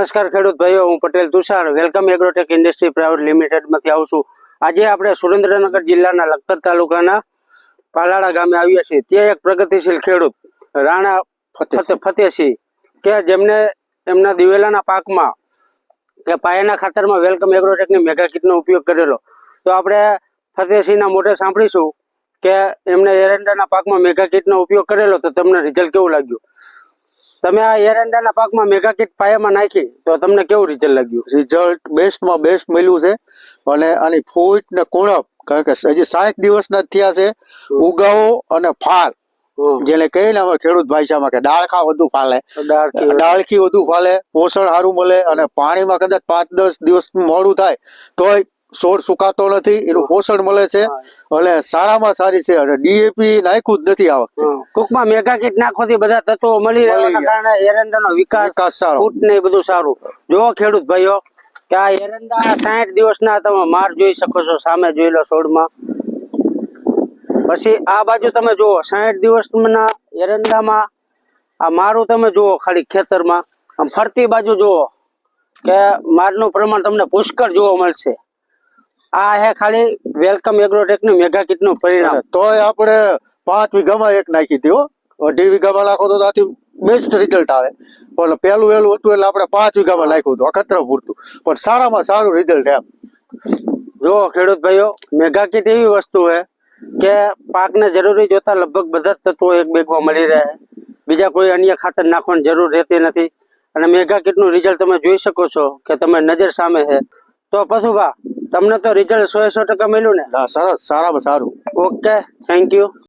નમસ્કાર ખેડૂત ભાઈઓ હું Patel Tushar. Welcome Agrotech industry private લિમિટેડમાંથી આવું છું. આજે આપણે સુરેન્દ્રનગર જિલ્લાના લખતર તાલુકાના પાલાડા ગામે આવ્યા છીએ. ત્યાં એક પ્રગતિશીલ ખેડૂત રાણા ફતેસિંહ કે જેમને એમના દિવેલાના પાકમાં કે પાયાના ખાતરમાં વેલકમ એગ્રોટેકની મેગા કીટનો ઉપયોગ કરેલો. તો આપણે ફતેસિંહના મોઢે સાંભળીશું કે એમને એરંડાના પાકમાં મેગા કીટનો ઉપયોગ કરેલો તો તમને રિઝલ્ટ કેવું લાગ્યું? તમે આ એરંડાના પાકમાં મેગા કીટ પાયામાં નાખી તો તમને કેવું રિઝલ્ટ લાગ્યું? રિઝલ્ટ બેસ્ટમાં બેસ્ટ મળ્યું છે. અને આની ફૂટ ને કુણપ કારણ કે હજી સાઠ દિવસના થયા છે. ઉગાવો અને ફાલ. જેને કહીએ ને ખેડૂત ભાષામાં કે ડાળખા વધુ ફાલે. ડાળખી વધુ ફાલે પોષણ સારું મળે અને પાણીમાં કદાચ પાંચ દસ દિવસ મોડું થાય તોય છોડ સુકાતો નથી એનું પોષણ મળે છે. અને સારામાં સારી છે. અને ડીએપી નાખ્યું જ નથી આવક ટૂંકમાં મેગા કીટ નાખવાથી બધા તત્વો મળી રહેવાના. કારણે એરંડાનો વિકાસ વિકાસ સારો. ફૂટ ને બધું સારું. જો ખેડૂત ભાઈઓ કે આ એરંડા સાઠ દિવસના તમે માર જોઈ શકો છો સામે જોઈ લો છોડમાં. પછી આ બાજુ તમે જુઓ સાઠ દિવસના એરંડામાં આ મારું તમે જુઓ ખાલી ખેતરમાં. આમ ફરતી બાજુ જુઓ કે મારનું પ્રમાણ તમને પુષ્કળ જોવા મળશે. આ હે ખાલી વેલકમ એગ્રોટેકનું મેગા કીટનું પરિણામ. તો તોય આપણે પાંચ વીઘામાં એક નાખી દીધો હો. અઢી વીઘામાં નાખો તો આથી બેસ્ટ રિઝલ્ટ આવે. પણ પહેલું વહેલું હતું એટલે આપણે પાંચ વીઘામાં નાખ્યું હતું અખતર પૂરતું. પણ સારામાં સારું રિઝલ્ટ એમ. જો ખેડૂત ભાઈઓ મેગા કીટ એવી વસ્તુ છે કે પાકને જરૂરી જોતા લગભગ બધા જ તત્વો એક બેગમાં મળી રહે બીજા કોઈ અન્ય ખાતર નાખવાની જરૂર રહેતી નથી. અને મેગા કીટનું રિઝલ્ટ તમે જોઈ શકો છો કે તમે નજર સામે છે. તો પશુભા તમને તો રિઝલ્ટ સો સો ટકા મળ્યું ને? હા સરસ સારામાં સારું. Okay thank you